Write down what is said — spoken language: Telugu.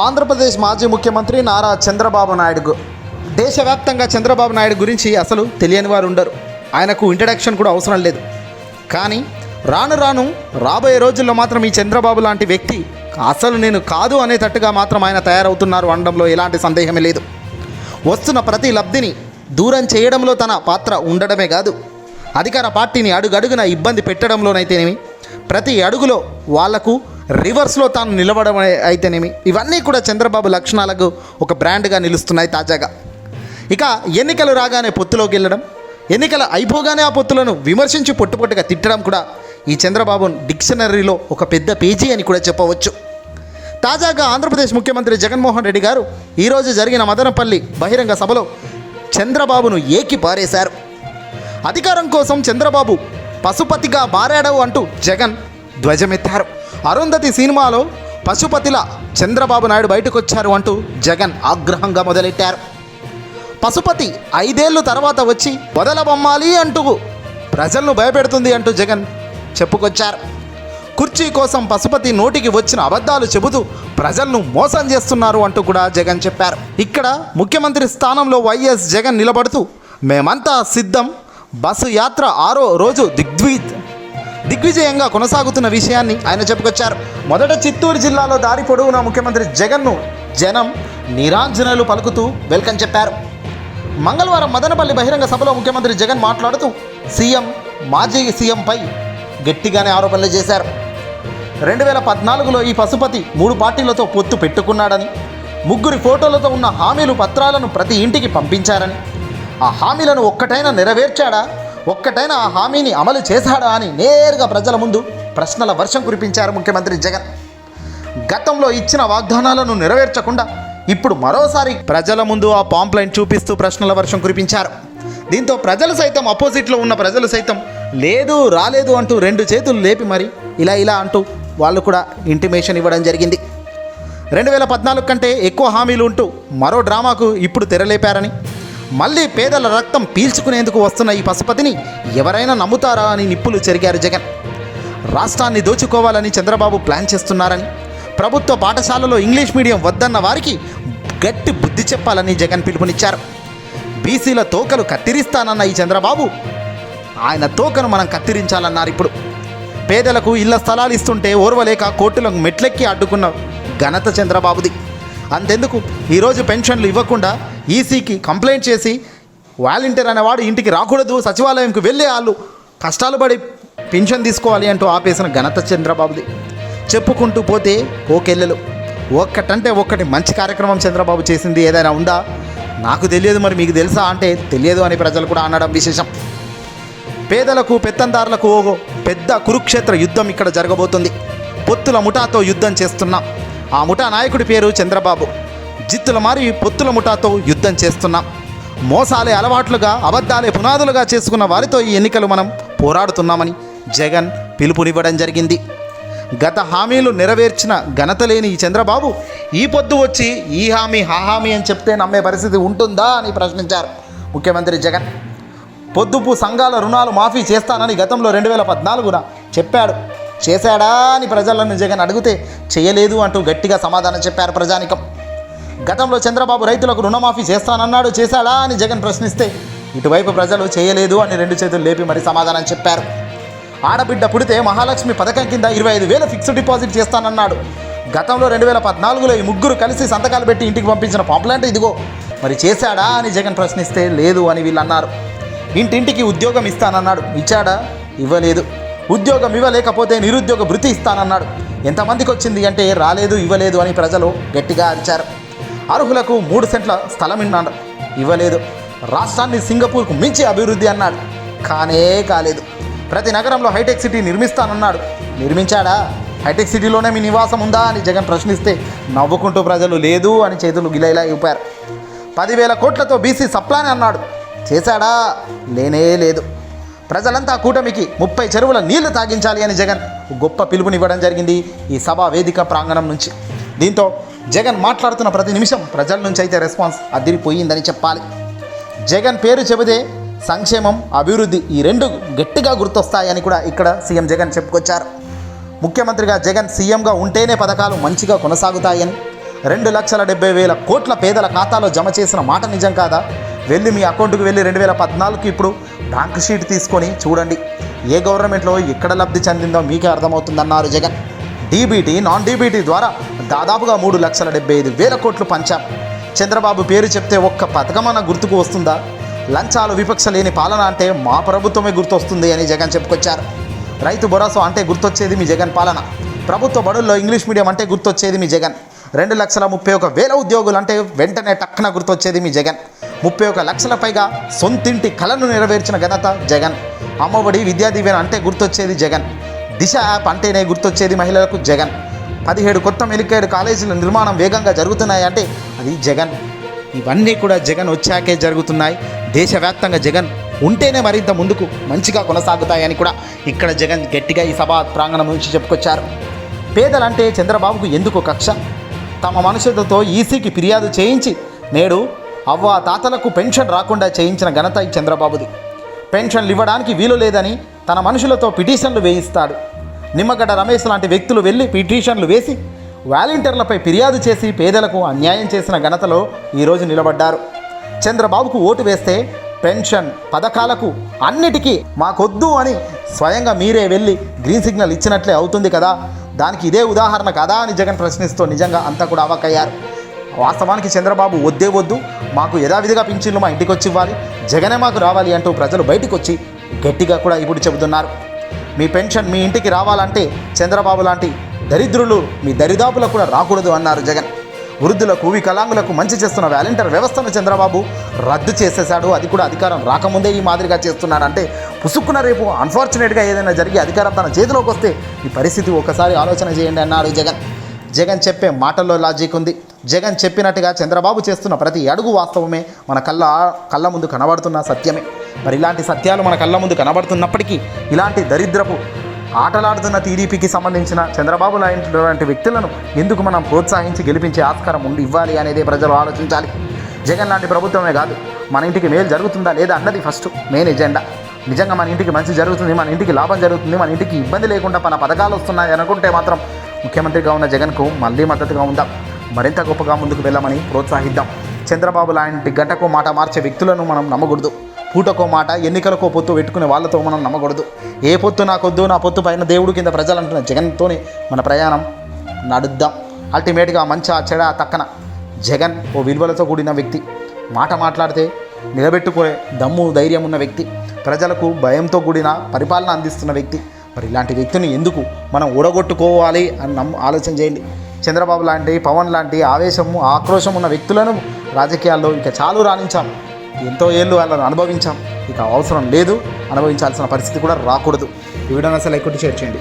ఆంధ్రప్రదేశ్ మాజీ ముఖ్యమంత్రి నారా చంద్రబాబు నాయుడు దేశవ్యాప్తంగా చంద్రబాబు నాయుడు గురించి అసలు తెలియని వారు ఉండరు. ఆయనకు ఇంట్రడక్షన్ కూడా అవసరం లేదు. కానీ రాను రాను రాబోయే రోజుల్లో మాత్రం ఈ చంద్రబాబు లాంటి వ్యక్తి అసలు నేను కాదు అనేటట్టుగా మాత్రం ఆయన తయారవుతున్నారు అనడంలో ఎలాంటి సందేహమే లేదు. వస్తున్న ప్రతి లబ్ధిని దూరం చేయడంలో తన పాత్ర ఉండడమే కాదు. అధికార పార్టీని అడుగడుగున ఇబ్బంది పెట్టడంలోనైతేనేమి ప్రతి అడుగులో వాళ్ళకు రివర్స్లో తాను నిలవడం అయితేనేమి? ఇవన్నీ కూడా చంద్రబాబు లక్షణాలకు ఒక బ్రాండ్గా నిలుస్తున్నాయి తాజాగా. ఇక ఎన్నికలు రాగానే పొత్తులోకి వెళ్ళడం ఎన్నికలు అయిపోగానే ఆ పొత్తులను విమర్శించి పొట్టుపొట్టుగా తిట్టడం కూడా ఈ చంద్రబాబు డిక్షనరీలో ఒక పెద్ద పేజీ అని కూడా చెప్పవచ్చు. తాజాగా ఆంధ్రప్రదేశ్ ముఖ్యమంత్రి జగన్మోహన్ రెడ్డి గారు ఈరోజు జరిగిన మదనపల్లి బహిరంగ సభలో చంద్రబాబును ఏకి పారేశారు. అధికారం కోసం చంద్రబాబు పశుపతిగా మారాడు అంటూ జగన్ ధ్వజమెత్తారు. అరుంధతి సినిమాలో పశుపతిలా చంద్రబాబు నాయుడు బయటకు వచ్చారు అంటూ జగన్ ఆగ్రహంగా మొదలెట్టారు. పశుపతి ఐదేళ్ళు తర్వాత వచ్చి వదలబొమ్మాలి అంటూ ప్రజలను భయపెడుతుంది అంటూ జగన్ చెప్పుకొచ్చారు. కుర్చీ కోసం పశుపతి నోటికి వచ్చిన అబద్ధాలు చెబుతూ ప్రజలను మోసం చేస్తున్నారు అంటూ కూడా జగన్ చెప్పారు. ఇక్కడ ముఖ్యమంత్రి స్థానంలో వైఎస్ జగన్ నిలబడుతూ మేమంతా సిద్ధం. బస్సు యాత్ర ఆరో రోజు దిగ్విత్ దిగ్విజయంగా కొనసాగుతున్న విషయాన్ని ఆయన చెప్పుకొచ్చారు. మొదట చిత్తూరు జిల్లాలో దారి పొడవునా ముఖ్యమంత్రి జగన్ను జనం నిరాంజనలు పలుకుతూ వెల్కమ్ చెప్పారు. మంగళవారం మదనపల్లి బహిరంగ సభలో ముఖ్యమంత్రి జగన్ మాట్లాడుతూ సీఎం మాజీ సీఎంపై గట్టిగానే ఆరోపణలు చేశారు. రెండు వేల పద్నాలుగులో ఈ పశుపతి మూడు పార్టీలతో పొత్తు పెట్టుకున్నాడని ముగ్గురి ఫోటోలతో ఉన్న హామీలు పత్రాలను ప్రతి ఇంటికి పంపించారని. ఆ హామీలను ఒక్కటైనా నెరవేర్చాడా? ఒక్కటైనా ఆ హామీని అమలు చేశాడా అని నేరుగా ప్రజల ముందు ప్రశ్నల వర్షం కురిపించారు ముఖ్యమంత్రి జగన్. గతంలో ఇచ్చిన వాగ్దానాలను నెరవేర్చకుండా ఇప్పుడు మరోసారి ప్రజల ముందు ఆ పాంప్లైన్ చూపిస్తూ ప్రశ్నల వర్షం కురిపించారు. దీంతో ప్రజలు సైతం అపోజిట్లో ఉన్న ప్రజలు సైతం లేదు రాలేదు అంటూ రెండు చేతులు లేపి మరి ఇలా ఇలా అంటూ వాళ్ళు కూడా ఇంటిమేషన్ ఇవ్వడం జరిగింది. రెండు వేల పద్నాలుగు కంటే ఎక్కువ హామీలు ఉంటూ మరో డ్రామాకు ఇప్పుడు తెరలేపారని మళ్ళీ పేదల రక్తం పీల్చుకునేందుకు వస్తున్న ఈ పశుపతిని ఎవరైనా నమ్ముతారా అని నిప్పులు చెరిగారు జగన్. రాష్ట్రాన్ని దోచుకోవాలని చంద్రబాబు ప్లాన్ చేస్తున్నారని ప్రభుత్వ పాఠశాలలో ఇంగ్లీష్ మీడియం వద్దన్న వారికి గట్టి బుద్ధి చెప్పాలని జగన్ పిలుపునిచ్చారు. బీసీల తోకలు కత్తిరిస్తానన్న ఈ చంద్రబాబు ఆయన తోకను మనం కత్తిరించాలన్నారు ఇప్పుడు. పేదలకు ఇళ్ళ స్థలాలు ఇస్తుంటే ఓర్వలేక కోర్టులకు మెట్లెక్కి అడ్డుకున్న ఘనత చంద్రబాబుది. అంతెందుకు? ఈరోజు పెన్షన్లు ఇవ్వకుండా ఈసీకి కంప్లైంట్ చేసి వాలంటీర్ అనేవాడు ఇంటికి రాకూడదు సచివాలయంకి వెళ్ళే వాళ్ళు కష్టాలు పడి పెన్షన్ తీసుకోవాలి అంటూ ఆపేసిన ఘనత చంద్రబాబుది. చెప్పుకుంటూ పోతే ఓకెళ్ళలు ఒక్కటంటే ఒక్కటి మంచి కార్యక్రమం చంద్రబాబు చేసింది ఏదైనా ఉందా? నాకు తెలియదు మరి మీకు తెలుసా అంటే తెలియదు అని ప్రజలు కూడా అనడం విశేషం. పేదలకు పెత్తందారులకు ఓ పెద్ద కురుక్షేత్ర యుద్ధం ఇక్కడ జరగబోతుంది. పొత్తుల ముఠాతో యుద్ధం చేస్తున్నాం. ఆ ముఠా నాయకుడి పేరు చంద్రబాబు. జిత్తుల మారి పొత్తుల ముఠాతో యుద్ధం చేస్తున్నాం. మోసాలే అలవాట్లుగా అబద్ధాలే పునాదులుగా చేసుకున్న వారితో ఈ ఎన్నికలు మనం పోరాడుతున్నామని జగన్ పిలుపునివ్వడం జరిగింది. గత హామీలు నెరవేర్చిన ఘనత లేని ఈ చంద్రబాబు ఈ పొద్దు వచ్చి ఈ హామీ హా హామీ అని చెప్తే నమ్మే పరిస్థితి ఉంటుందా అని ప్రశ్నించారు ముఖ్యమంత్రి జగన్. పొద్దుపు సంఘాల రుణాలు మాఫీ చేస్తానని గతంలో రెండు వేల పద్నాలుగున చెప్పాడు. చేశాడా అని ప్రజలను జగన్ అడిగితే చేయలేదు అంటూ గట్టిగా సమాధానం చెప్పారు ప్రజానికం. గతంలో చంద్రబాబు రైతులకు రుణమాఫీ చేస్తానన్నాడు చేశాడా అని జగన్ ప్రశ్నిస్తే ఇటువైపు ప్రజలు చేయలేదు అని రెండు చేతులు లేపి మరి సమాధానం చెప్పారు. ఆడబిడ్డ పుడితే మహాలక్ష్మి పథకం కింద ఇరవై ఐదు వేల ఫిక్స్డ్ డిపాజిట్ చేస్తానన్నాడు. గతంలో రెండు వేల పద్నాలుగులో ఈ ముగ్గురు కలిసి సంతకాలు పెట్టి ఇంటికి పంపించిన పాంప్లాంట్ ఇదిగో మరి చేశాడా అని జగన్ ప్రశ్నిస్తే లేదు అని వీళ్ళు అన్నారు ఇంటింటికి ఉద్యోగం ఇస్తానన్నాడు. ఇచ్చాడా? ఇవ్వలేదు. ఉద్యోగం ఇవ్వలేకపోతే నిరుద్యోగ భృతి ఇస్తానన్నాడు. ఎంతమందికి వచ్చింది అంటే రాలేదు ఇవ్వలేదు అని ప్రజలు గట్టిగా అరిచారు. అర్హులకు మూడు సెంట్ల స్థలం ఇన్నాడు. ఇవ్వలేదు. రాష్ట్రాన్ని సింగపూర్కు మించి అభివృద్ధి అన్నాడు. కానే కాలేదు. ప్రతి నగరంలో హైటెక్ సిటీ నిర్మిస్తానన్నాడు. నిర్మించాడా? హైటెక్ సిటీలోనే మీ నివాసం ఉందా అని జగన్ ప్రశ్నిస్తే నవ్వుకుంటూ ప్రజలు లేదు అని చేతులు గిలైలా ఇవ్వారు పదివేల కోట్లతో బీసీ సప్లాన్ అన్నాడు. చేశాడా? లేనే లేదు. ప్రజలంతా కూటమికి ముప్పై చెరువుల నీళ్ళు తాగించాలి అని జగన్ గొప్ప పిలుపునివ్వడం జరిగింది ఈ సభా వేదిక ప్రాంగణం నుంచి. దీంతో జగన్ మాట్లాడుతున్న ప్రతి నిమిషం ప్రజల నుంచి అయితే రెస్పాన్స్ అదిరిపోయిందని చెప్పాలి. జగన్ పేరు చెబితే సంక్షేమం అభివృద్ధి ఈ రెండు గట్టిగా గుర్తొస్తాయని కూడా ఇక్కడ సీఎం జగన్ చెప్పుకొచ్చారు. ముఖ్యమంత్రిగా జగన్ సీఎంగా ఉంటేనే పథకాలు మంచిగా కొనసాగుతాయని రెండు లక్షల డెబ్బై వేల కోట్ల పేదల ఖాతాలో జమ చేసిన మాట నిజం కాదా? వెళ్ళి మీ అకౌంట్కి వెళ్ళి రెండు వేల పద్నాలుగుకి ఇప్పుడు బ్యాంక్ షీట్ తీసుకొని చూడండి. ఏ గవర్నమెంట్లో ఎక్కడ లబ్ధి చెందిందో మీకే అర్థమవుతుందన్నారు జగన్. డీబీటీ నాన్ డీబీటీ ద్వారా దాదాపుగా మూడు లక్షల డెబ్బై ఐదు వేల కోట్లు పంచాం. చంద్రబాబు పేరు చెప్తే ఒక్క పథకమన్న గుర్తుకు వస్తుందా? లంచాలు విపక్ష లేని పాలన అంటే మా ప్రభుత్వమే గుర్తొస్తుంది అని జగన్ చెప్పుకొచ్చారు. రైతు భరోసా అంటే గుర్తొచ్చేది మీ జగన్ పాలన. ప్రభుత్వ బడుల్లో ఇంగ్లీష్ మీడియం అంటే గుర్తొచ్చేది మీ జగన్. రెండు లక్షల ముప్పై ఒక వేల ఉద్యోగులు అంటే వెంటనే టక్కున గుర్తొచ్చేది మీ జగన్. ముప్పై ఒక లక్షల పైగా సొంతింటి కలను నెరవేర్చిన ఘనత జగన్. అమ్మఒడి విద్యా దీవెన అంటే గుర్తొచ్చేది జగన్. దిశ యాప్ అంటేనే గుర్తొచ్చేది మహిళలకు జగన్. పదిహేడు కొత్త మెలికేడు కాలేజీల నిర్మాణం వేగంగా జరుగుతున్నాయి అంటే అది జగన్. ఇవన్నీ కూడా జగన్ వచ్చాకే జరుగుతున్నాయి. దేశవ్యాప్తంగా జగన్ ఉంటేనే మరింత ముందుకు మంచిగా కొనసాగుతాయని కూడా ఇక్కడ జగన్ గట్టిగా ఈ సభా ప్రాంగణం నుంచి చెప్పుకొచ్చారు. పేదలంటే చంద్రబాబుకు ఎందుకు కక్ష? తమ మనుషులతో ఈసీకి ఫిర్యాదు చేయించి నేడు అవ్వ తాతలకు పెన్షన్ రాకుండా చేయించిన ఘనత ఈ చంద్రబాబుది. పెన్షన్లు ఇవ్వడానికి వీలు లేదని తన మనుషులతో పిటిషన్లు వేయిస్తాడు. నిమ్మగడ్డ రమేష్ లాంటి వ్యక్తులు వెళ్ళి పిటిషన్లు వేసి వాలంటీర్లపై ఫిర్యాదు చేసి పేదలకు అన్యాయం చేసిన ఘనతలో ఈరోజు నిలబడ్డారు. చంద్రబాబుకు ఓటు వేస్తే పెన్షన్ పథకాలకు అన్నిటికీ మాకొద్దు అని స్వయంగా మీరే వెళ్ళి గ్రీన్ సిగ్నల్ ఇచ్చినట్లే అవుతుంది కదా. దానికి ఇదే ఉదాహరణ కదా అని జగన్ ప్రశ్నిస్తూ నిజంగా అంతా కూడా అవకయ్యారు. వాస్తవానికి చంద్రబాబు వద్దే వద్దు మాకు యథావిధిగా పింఛన్లు మా ఇంటికి వచ్చి ఇవ్వాలి జగనే మాకు రావాలి అంటూ ప్రజలు బయటకు వచ్చి గట్టిగా కూడా ఇప్పుడు చెబుతున్నారు. మీ పెన్షన్ మీ ఇంటికి రావాలంటే చంద్రబాబు లాంటి దరిద్రులు మీ దరిదాపులకు కూడా రాకూడదు అన్నారు జగన్. వృద్ధులకు వికలాంగులకు మంచి చేస్తున్న వ్యాలంటీర్ వ్యవస్థను చంద్రబాబు రద్దు చేసేశాడు. అది కూడా అధికారం రాకముందే ఈ మాదిరిగా చేస్తున్నాడంటే పుసుక్కున్న పుసుక్కున రేపు అన్ఫార్చునేట్గా ఏదైనా జరిగి అధికారం తన చేతిలోకి వస్తే ఈ పరిస్థితి ఒకసారి ఆలోచన చేయండి అన్నారు జగన్. జగన్ చెప్పే మాటల్లో లాజిక్ ఉంది. జగన్ చెప్పినట్టుగా చంద్రబాబు చేస్తున్న ప్రతి అడుగు వాస్తవమే. మన కళ్ళ కళ్ళ ముందు కనబడుతున్న సత్యమే. మరి ఇలాంటి సత్యాలు మన కళ్ళ ముందు కనబడుతున్నప్పటికీ ఇలాంటి దరిద్రపు ఆటలాడుతున్న టీడీపీకి సంబంధించిన చంద్రబాబు లాంటి వ్యక్తులను ఎందుకు మనం ప్రోత్సహించి గెలిపించే ఆస్కారం ఉండి ఇవ్వాలి అనేది ప్రజలు ఆలోచించాలి. జగన్ లాంటి ప్రభుత్వమే కాదు మన ఇంటికి మేలు జరుగుతుందా లేదా అన్నది ఫస్ట్ మెయిన్ ఎజెండా నిజంగా మన ఇంటికి మంచి జరుగుతుంది మన ఇంటికి లాభం జరుగుతుంది మన ఇంటికి ఇబ్బంది లేకుండా మన పథకాలు వస్తున్నాయి అనుకుంటే మాత్రం ముఖ్యమంత్రిగా ఉన్న జగన్కు మళ్ళీ మద్దతుగా ఉందాం. మరింత గొప్పగా ముందుకు వెళ్ళమని ప్రోత్సహిద్దాం. చంద్రబాబు లాంటి గంటకు మాట మార్చే వ్యక్తులను మనం నమ్మకూడదు. పూటకో మాట ఎన్నికలకో పొత్తు పెట్టుకునే వాళ్ళతో మనం నమ్మకూడదు. ఏ పొత్తు నాకొద్దు నా పొత్తు పైన దేవుడు కింద ప్రజలు అంటున్న జగన్తోనే మన ప్రయాణం నడుద్దాం. అల్టిమేట్గా మంచా చెడ తక్కన జగన్ ఓ విలువలతో కూడిన వ్యక్తి. మాట మాట్లాడితే నిలబెట్టుకునే దమ్ము ధైర్యం ఉన్న వ్యక్తి. ప్రజలకు భయంతో కూడిన పరిపాలన అందిస్తున్న వ్యక్తి. మరి ఇలాంటి వ్యక్తిని ఎందుకు మనం ఊడగొట్టుకోవాలి అని నమ్ము ఆలోచన చేయండి. చంద్రబాబు లాంటి పవన్ లాంటి ఆవేశము ఆక్రోశం ఉన్న వ్యక్తులను రాజకీయాల్లో ఇక చాలు రాణించాం ఎంతో ఏళ్ళు వాళ్ళని అనుభవించాం. ఇక అవసరం లేదు. అనుభవించాల్సిన పరిస్థితి కూడా రాకూడదు. ఈ వీడియోని అసలు ఎక్కువ షేర్ చేయండి.